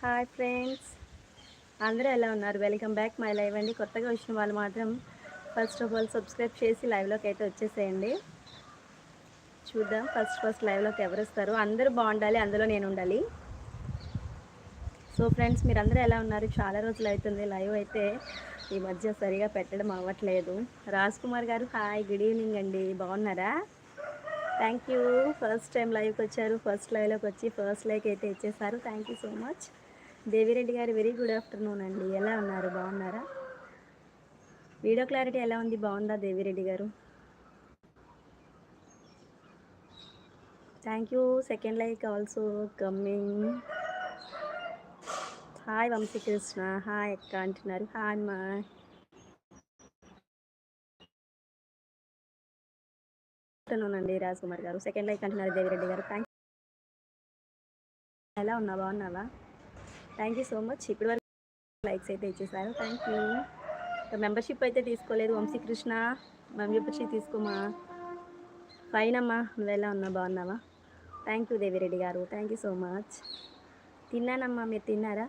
Hi friends అందరూ ఎలా ఉన్నారు? వెల్కమ్ బ్యాక్ మై లైవ్ అండి. కొత్తగా వచ్చిన వాళ్ళు మాత్రం ఫస్ట్ ఆఫ్ ఆల్ సబ్స్క్రైబ్ చేసి లైవ్లోకి అయితే వచ్చేసేయండి. చూద్దాం ఫస్ట్ ఫస్ట్ లైవ్లోకి ఎవరు వస్తారు? అందరూ బాగుండాలి అందులో నేను ఉండాలి. సో ఫ్రెండ్స్ మీరందరూ ఎలా ఉన్నారు? చాలా రోజులు అవుతుంది లైవ్ అయితే ఈ మధ్య సరిగా పెట్టడం అవ్వట్లేదు. రాజ్ కుమార్ గారు హాయ్ గుడ్ ఈవినింగ్ అండి. బాగున్నారా? థ్యాంక్ యూ ఫస్ట్ టైం లైవ్కి వచ్చారు ఫస్ట్ లైవ్లోకి వచ్చి ఫస్ట్ లైక్ అయితే ఇచ్చేసారు. Thank you so much Devireddy గారు వెరీ గుడ్ ఆఫ్టర్నూన్ అండి. ఎలా ఉన్నారు? బాగున్నారా? వీడియో క్లారిటీ ఎలా ఉంది? బాగుందా దేవిరెడ్డి గారు? Thank you second like also coming hi Vamshikrishna hi అక్క అంటున్నారు. హాయ్ మా ఆఫ్టర్నూన్ అండి రాజ్ కుమార్ గారు. సెకండ్ లైక్ అంటున్నారు దేవిరెడ్డి గారు. థ్యాంక్ ఎలా ఉన్నా? బాగున్నావా? థ్యాంక్ యూ సో మచ్ ఇప్పటి వరకు లైక్స్ అయితే ఇచ్చేసారు. థ్యాంక్ యూ మెంబర్షిప్ అయితే తీసుకోలేదు. వంశీకృష్ణ మెంబర్షిప్ తీసుకోమా? ఫైన్ అమ్మా నువ్వెలా ఉన్నా బాగున్నావా? Thank you Devireddy garu. Thank you so much తిన్నానమ్మా మీరు తిన్నారా?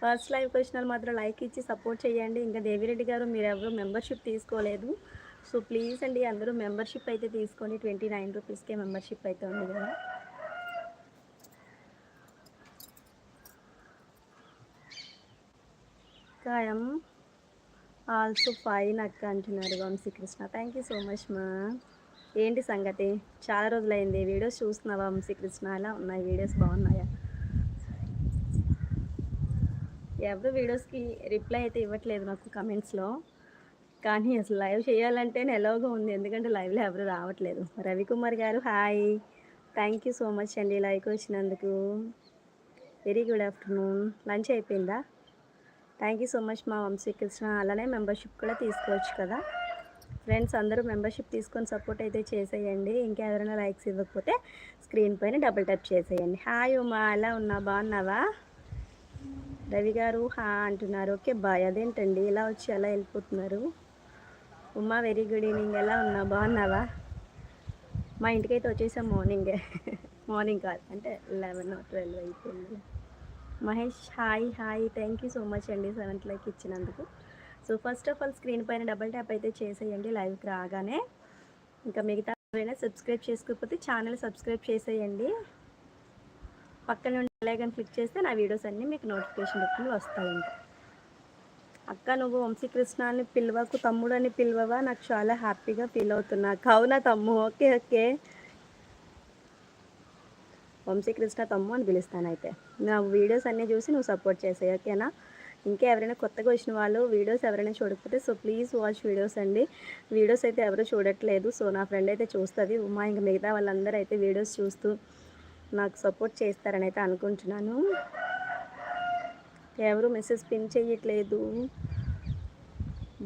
ఫస్ట్ లైవ్ క్వశ్చన్ మాత్రం లైక్ ఇచ్చి సపోర్ట్ చేయండి. ఇంకా దేవిరెడ్డి గారు మీరు ఎవరు మెంబర్షిప్ తీసుకోలేదు. సో ప్లీజ్ అండి అందరూ మెంబర్షిప్ అయితే తీసుకోండి. ట్వంటీ నైన్ రూపీస్కే మెంబర్షిప్ అయితే ఉంది కదా. కాయం ఆల్సో ఫైన్ అక్క అంటున్నారు Vamshikrishna thank you so much మా ఏంటి సంగతి? చాలా రోజులైంది. వీడియోస్ చూస్తున్నావా వంశీకృష్ణ అలా ఉన్నాయి? వీడియోస్ బాగున్నాయా? ఎవరు వీడియోస్కి రిప్లై అయితే ఇవ్వట్లేదు నాకు కమెంట్స్లో కానీ అసలు లైవ్ చేయాలంటే ఎలాగో ఉంది. ఎందుకంటే లైవ్లో ఎవరు రావట్లేదు. రవికుమార్ గారు hi thank you so much అండి. లైక్ వచ్చినందుకు. వెరీ గుడ్ ఆఫ్టర్నూన్ లంచ్ అయిపోయిందా? థ్యాంక్ యూ సో మచ్ మా వంశీకృష్ణ అలానే మెంబర్షిప్ కూడా తీసుకోవచ్చు కదా. ఫ్రెండ్స్ అందరూ మెంబర్షిప్ తీసుకొని సపోర్ట్ అయితే చేసేయండి. ఇంకా ఎవరైనా లైక్స్ ఇవ్వకపోతే స్క్రీన్ పైన డబుల్ టైప్ చేసేయండి. హాయ్ ఉమా ఎలా ఉన్నా బాగున్నావా? రవి గారు హా అంటున్నారు. Okay bye. అదేంటండి? ఇలా వచ్చి అలా వెళ్ళిపోతున్నారు? ఉమా వెరీ గుడ్ ఈవినింగ్ ఎలా ఉన్నా బాగున్నావా? మా ఇంటికైతే వచ్చేసాం మార్నింగే మార్నింగ్ కాదు అంటే లెవెన్ ట్వెల్వ్ అయిపోయింది. Mahesh hi hi. Thank you so much అండి సెవెంత్ లైక్ ఇచ్చినందుకు. So first of all screen పైన డబల్ ట్యాప్ అయితే చేసేయండి లైవ్కి రాగానే. ఇంకా మిగతా ఏమైనా సబ్స్క్రైబ్ చేసుకోకపోతే ఛానల్ సబ్స్క్రైబ్ చేసేయండి. పక్కన నుండి అలాగని క్లిక్ చేస్తే నా వీడియోస్ అన్నీ మీకు నోటిఫికేషన్ రూపంలో వస్తాయి ఇంకా. అక్క నువ్వు వంశీకృష్ణాన్ని పిలవకు తమ్ముడు అని పిలవవా? నాకు చాలా హ్యాపీగా ఫీల్ అవుతున్నా. కావునా తమ్ము ఓకే ఓకే. వంశీకృష్ణ తమ్ము అని పిలుస్తాను అయితే నా వీడియోస్ అన్నీ చూసి నువ్వు సపోర్ట్ చేసాయి ఓకేనా? ఇంకా ఎవరైనా కొత్తగా వచ్చిన వాళ్ళు వీడియోస్ ఎవరైనా చూడకపోతే సో ప్లీజ్ వాచ్ వీడియోస్ అండి. వీడియోస్ అయితే ఎవరు చూడట్లేదు సో నా ఫ్రెండ్ అయితే చూస్తుంది. ఉమా ఇంకా మిగతా వాళ్ళందరూ అయితే వీడియోస్ చూస్తూ నాకు సపోర్ట్ చేస్తారని అయితే అనుకుంటున్నాను. ఎవరు మెసేజ్ పిన్ చేయట్లేదు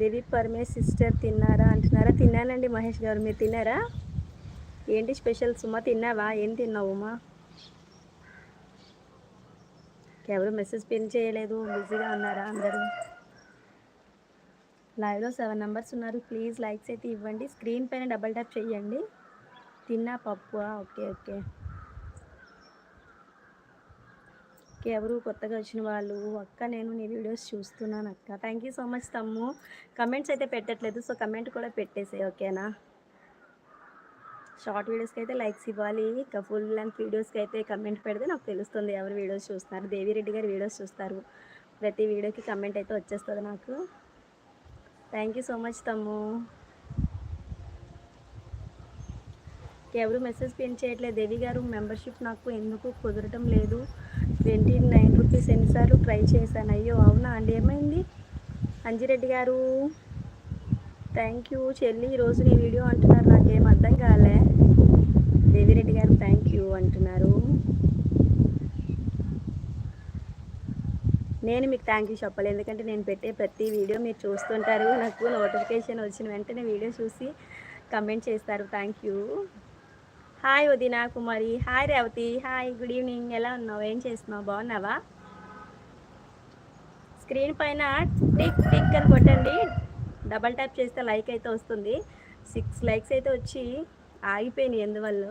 దేవి పర్మే సిస్టర్ తిన్నారా అంటున్నారా? తిన్నానండి మహేష్ గారు మీరు తిన్నారా? ఏంటి స్పెషల్? సుమా తిన్నావా? ఏం తిన్నావు ఉమా? ఎవరు మెసేజ్ పిన్ చేయలేదు బిజీగా ఉన్నారా అందరూ? లైవ్లో సెవెన్ నెంబర్స్ ఉన్నారు. ప్లీజ్ లైక్స్ అయితే ఇవ్వండి. స్క్రీన్ పైన డబల్ ట్యాప్ చేయండి. తిన్నా పప్పు ఓకే ఓకే ఎవరు కొత్తగా వచ్చిన వాళ్ళు? అక్క నేను నీ వీడియోస్ చూస్తున్నాను అక్క. థ్యాంక్ యూ సో మచ్ తమ్ము. కమెంట్స్ అయితే పెట్టట్లేదు సో కమెంట్ కూడా పెట్టేసే ఓకేనా షార్ట్ వీడియోస్కి అయితే లైక్స్ ఇవ్వాలి. ఇంకా ఫుల్ లెంత్ వీడియోస్కి అయితే కమెంట్ పెడితే నాకు తెలుస్తుంది ఎవరు వీడియోస్ చూస్తున్నారు. దేవిరెడ్డి గారు వీడియోస్ చూస్తారు. ప్రతి వీడియోకి కమెంట్ అయితే వచ్చేస్తుంది నాకు. థ్యాంక్ యూ సో మచ్ తమ్ము. ఎవరు మెసేజ్ పిన్ చేయట్లేదు. దేవి గారు మెంబర్షిప్ నాకు ఎందుకు కుదరటం లేదు. ట్వంటీ నైన్ రూపీస్ ఎన్నిసార్లు ట్రై చేశాను. అయ్యో అవునా అండి? ఏమైంది? అంజిరెడ్డి గారు థ్యాంక్ యూ చెల్లి ఈరోజు నీ వీడియో అంటున్నారు. నాకేం అర్థం కాలే. దేవిరెడ్డి గారు థ్యాంక్ యూ అంటున్నారు. నేను మీకు థ్యాంక్ యూ చెప్పాలి ఎందుకంటే నేను పెట్టే ప్రతి వీడియో మీరు చూస్తుంటారు. నాకు నోటిఫికేషన్ వచ్చిన వెంటనే వీడియో చూసి కమెంట్ చేస్తారు. థ్యాంక్ యూ హాయ్ వదినా Kumari. Hi Revathi. Hi good evening ఎలా ఉన్నావు? ఏం చేస్తున్నావు? బాగున్నావా? స్క్రీన్ పైన టిక్ టిక్ అని కొట్టండి. డబల్ ట్యాప్ చేస్తే లైక్ అయితే వస్తుంది. సిక్స్ లైక్స్ అయితే వచ్చి ఆగిపోయినాయి ఎందువల్ల?